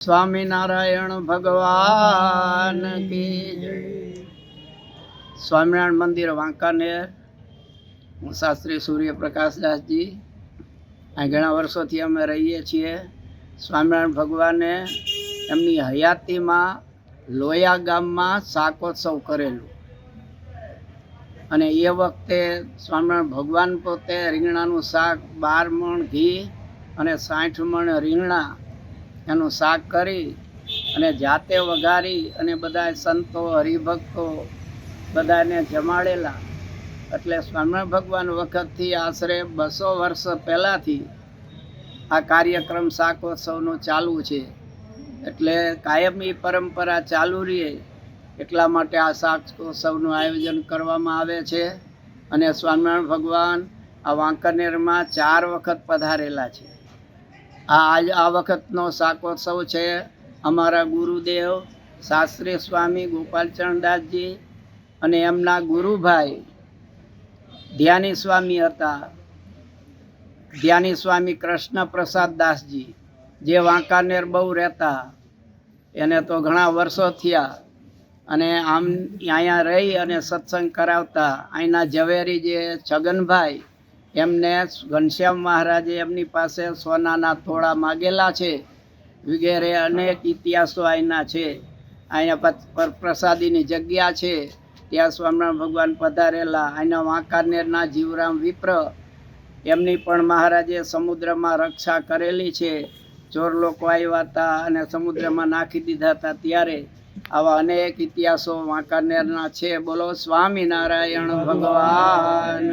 સ્વામિનારાયણ ભગવાન સ્વામિનારાયણ મંદિર વાંકાનેર. હું શાસ્ત્રી સૂર્યપ્રકાશદાસજી. અહીં ઘણા વર્ષોથી અમે રહીએ છીએ. સ્વામિનારાયણ ભગવાને એમની હયાતીમાં લોયા ગામમાં શાકોત્સવ કરેલું. અને એ વખતે સ્વામિનારાયણ ભગવાન પોતે રીંગણાનું શાક બાર મણ ઘી અને સાઠ મણ રીંગણા એનું શાક કરી અને જાતે વઘારી અને બધા સંતો, હરિભક્તો બધાને જમાડેલા. એટલે સ્વામિનારાયણ ભગવાન વખતથી આશરે બસો વર્ષ પહેલાંથી આ કાર્યક્રમ શાકોત્સવનો ચાલુ છે. એટલે કાયમી પરંપરા ચાલુ રહે એટલા માટે આ શાકોત્સવનું આયોજન કરવામાં આવે છે અને સ્વામિનારાયણ ભગવાન આ વાંકાનેરમાં ચાર વખત પધારેલા છે. આજ આ વખતનો શાકોત્સવ છે અમારા ગુરુદેવ શાસ્ત્રી સ્વામી ગોપાલચરણદાસજી અને એમના ગુરુભાઈ ધ્યાની સ્વામી હતા. ધ્યાની સ્વામી કૃષ્ણ પ્રસાદ દાસજી, જે વાંકાનેર બહુ રહેતા. એને તો ઘણા વર્ષો થયા અને આમ અહીંયા રહી અને સત્સંગ કરાવતા. અહીંના ઝવેરી જે છગનભાઈ એમને ઘનશ્યામ મહારાજે એમની પાસે સોનાના થોડા માગેલા છે. વગેરે અનેક ઇતિહાસો અહીંના છે. અહીંયા પ્રસાદીની જગ્યા છે. ત્યાં સ્વામિનારાયણ ભગવાન પધારેલા. અહીંના વાંકાનેરના જીવરામ વિપ્ર એમની પણ મહારાજે સમુદ્રમાં રક્ષા કરેલી છે. ચોર લોકો આવ્યા હતા અને સમુદ્રમાં નાખી દીધા હતા ત્યારે. આવા અનેક ઇતિહાસો વાંકાનેરના છે. બોલો સ્વામિનારાયણ ભગવાન.